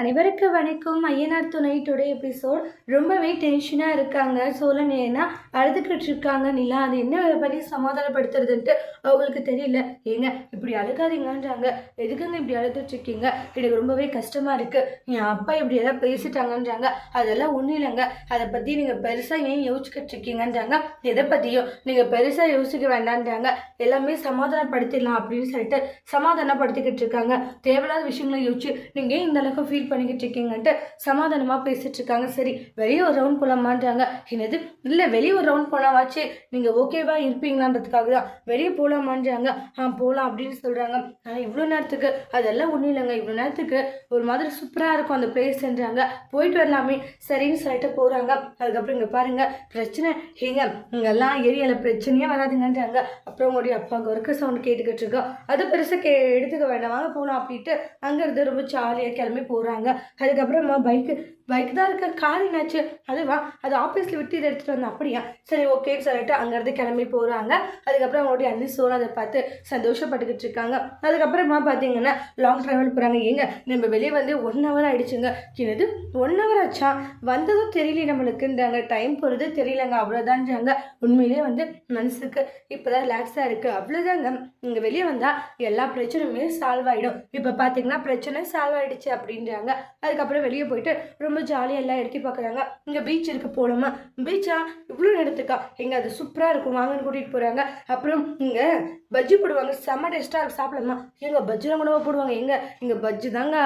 அனைவருக்கு வணக்கம். ஐயனார் துணை டுடே எபிசோட். ரொம்பவே டென்ஷனாக இருக்காங்க. சோழன் ஏன்னா அழுதுகிட்டு இருக்காங்க நிலா அது என்ன பண்ணி சமாதானப்படுத்துறதுன்ட்டு அவங்களுக்கு தெரியல. ஏங்க இப்படி அழுகாதீங்கன்றாங்க. எதுக்குங்க இப்படி அழுதுட்டு இருக்கீங்க எனக்கு ரொம்பவே கஷ்டமாக இருக்குது என் அப்பா இப்படி எல்லாம் பேசிட்டாங்கன்றாங்க. அதெல்லாம் ஒன்றும் இல்லைங்க. அதை பற்றி நீங்கள் பெருசாக ஏன் யோசிச்சுக்கிட்டு இருக்கீங்கன்றாங்க எதை பற்றியும் நீங்கள் பெருசாக யோசிக்க வேண்டான்றாங்க. எல்லாமே சமாதானப்படுத்திடலாம் அப்படின்னு சொல்லிட்டு சமாதானப்படுத்திக்கிட்டு இருக்காங்க தேவையில்லாத விஷயங்களை யோசிச்சு நீங்கள் ஏன் இந்த அளவுக்கு ஃபீல் பண்ணிக்கிட்டு இருக்கீங்கன்ட்டு சமாதானமாக பேசிகிட்டு இருக்காங்க. சரி வெளியே ஒரு ரவுண்ட் போகலாமான்றாங்க என்னது? இல்லை வெளியே ஒரு ரவுண்ட் போனாவாச்சு. நீங்கள் ஓகேவா இருப்பீங்களான்றதுக்காக தான் வெளியே போகலாமான்றாங்க ஆ போகலாம் அப்படின்னு சொல்கிறாங்க ஆனால் இவ்வளோ நேரத்துக்கு அதெல்லாம் ஒன்றும் இல்லைங்க. இவ்வளோ நேரத்துக்கு ஒரு மாதிரி சூப்பராக இருக்கும் அந்த பிளேஸ்ன்றாங்க போயிட்டு வரலாமே. சரின்னு சொல்லிட்டு போகிறாங்க அதுக்கப்புறம் இங்கே பாருங்கள் பிரச்சனை ஏங்க இங்கெல்லாம் ஏரியாவில் பிரச்சனையே வராதுங்கன்றாங்க. அப்புறம் உங்களுடைய அப்பா அங்கே ஒர்க்க சவுண்ட் கேட்டுக்கிட்டு இருக்கோம். அது பெருசாக கே எடுத்துக்க வேண்டாம். வாங்க போகலாம் அப்படின்ட்டு அங்கேருந்து ரொம்ப ஜாலியாக கிளம்பி போகிறாங்க போகிறாங்க அதுக்கப்புறமா பைக்கு பைக் தான் இருக்க கார் என்னாச்சு? அதுவா? அது ஆஃபீஸில் விட்டு இதை எடுத்துகிட்டு வந்தேன் அப்படியா? சரி ஓகேன்னு சொல்லிட்டு அங்கேருந்து கிளம்பி போகிறாங்க அதுக்கப்புறம் அவங்களுடைய அண்ணி சோறு அதை பார்த்து சந்தோஷப்பட்டுக்கிட்டு இருக்காங்க. அதுக்கப்புறமா பார்த்தீங்கன்னா லாங் ட்ராவல் போகிறாங்க ஏங்க நம்ம வெளியே வந்து ஒன் ஹவர் ஆகிடுச்சுங்க என்னது? ஒன் ஹவர் ஆச்சா? வந்ததும் தெரியல நம்மளுக்குன்றாங்க டைம் போகிறது தெரியலங்க. அவ்வளோதான்றாங்க உண்மையிலே வந்து மனசுக்கு இப்போ தான் ரிலாக்ஸாக இருக்குது அவ்வளோதாங்க இங்கே வெளியே வந்தால் எல்லா பிரச்சனையுமே சால்வ் ஆகிடும் இப்போ பார்த்தீங்கன்னா பிரச்சனை சால்வ் ஆகிடுச்சு அப்படின்றாங்க. அதுக்கப்புறம் வெளியே போயிட்டு ரொம்ப ஜாலியாக எல்லாம் எடுத்து பார்க்குறாங்க இங்கே பீச் இருக்குது போகலாமா பீச்சா இவ்வளோ இடத்துக்கா எங்கே அது சூப்பராக இருக்கும். வாங்கன்னு கூட்டிகிட்டு போகிறாங்க அப்புறம் இங்கே பஜ்ஜி போடுவாங்க. செம்ம டேஸ்ட்டாக இருக்கும் சாப்பிடலாமா? எங்கள் பஜ்ஜிலாம் கூட போடுவாங்க. எங்கே? இங்கே பஜ்ஜி தாங்க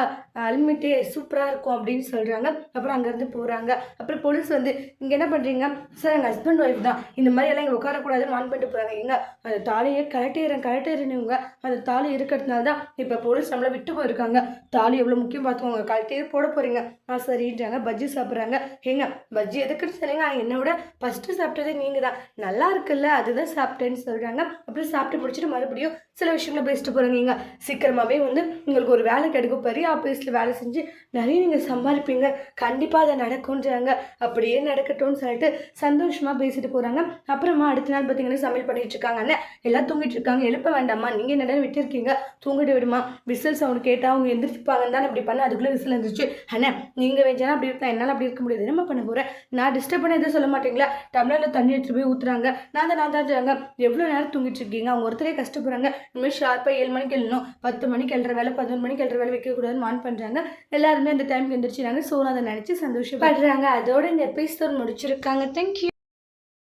அல்மிட்டே சூப்பராக இருக்கும் அப்படின்னு சொல்கிறாங்க அப்புறம் அங்கேருந்து போகிறாங்க அப்புறம் போலீஸ் வந்து இங்கே என்ன பண்ணுறீங்க சார் எங்கள் ஹஸ்பண்ட் ஒய்ஃப் தான். இந்த மாதிரி எல்லாம் இங்கே உட்காரக்கூடாதுன்னு வான் பண்ணிட்டு போகிறாங்க எங்கே? அந்த தாலியை கரெக்டேறேன் கரெக்டேறேனுங்க அந்த தாலி இருக்கிறதுனால தான் இப்போ போலீஸ் நம்மளை விட்டு போயிருக்காங்க. தாலி எவ்வளோ முக்கியம் பார்த்துக்கோங்க. கரெக்டே போட போகிறீங்க ஆ சரின்றாங்க பஜ்ஜி சாப்பிட்றாங்க. ஏங்க பஜ்ஜி எதுக்குன்னு சொல்லுங்க என்னை விட ஃபஸ்ட்டு சாப்பிட்டதே நீங்கள் தான் நல்லா இருக்குல்ல அதுதான் சாப்பிட்டேன்னு சொல்கிறாங்க அப்புறம் சாப்பிட்டு முடிச்சுட்டு மறுபடியும் சில விஷயங்களை பேசிட்டு போகிறாங்க இங்கே சீக்கிரமாகவே வந்து உங்களுக்கு ஒரு வேலை கிடைக்கும். பெரிய ஆஃபீஸில் வேலை செஞ்சு நிறைய நீங்கள் சம்பாதிப்பீங்க கண்டிப்பாக அதை நடக்கும்ன்றாங்க. அப்படியே நடக்கட்டும்னு சொல்லிட்டு சந்தோஷமாக பேசிட்டு போகிறாங்க அப்புறமா அடுத்த நாள் பார்த்தீங்கன்னா சமையல் பண்ணிட்டு இருக்காங்க. அண்ணன் எல்லாம் தூங்கிட்டு இருக்காங்க. எழுப்ப வேண்டாமா நீங்கள் என்ன விட்டுருக்கீங்க? தூங்கிட்டு விடுமா. விசில் சவுண்ட் கேட்டால் அவங்க எந்திரிச்சுப்பாங்கன்னு தான் அப்படி பண்ண. அதுக்குள்ளே விசில் இருந்துச்சு அண்ணே நீங்கள் வேஞ்சானா அப்படி இருக்கலாம் என்னால் அப்படி இருக்க முடியாது. என்ன பண்ண போகிறேன் நான் டிஸ்டர்ப் பண்ண எதுவும் சொல்ல மாட்டீங்களா? டம்ளரில் தண்ணி எடுத்துட்டு போய் ஊற்றுறாங்க நான் தான் நான் தான் எவ்வளோ நேரம் தூங்கிட்டு இருக்கீங்க? அவங்க ஒருத்தரே கஷ்டப்படுறாங்க. இனிமேல் ஷார்ப்பாக ஏழு மணிக்கு எழுணும் பத்து மணிக்கு எழுற வேலை பதினொன்று மணிக்கு எழுற வேலை வைக்கக்கூடாதுன்னு வான் பண்ணுறாங்க எல்லாருமே அந்த டைமுக்கு எந்திரிச்சினாங்க ஸோ அதை நினச்சி சந்தோஷப்படுறாங்க. அதோட இந்த எபிசோட் முடிச்சிருக்காங்க. தேங்க்யூ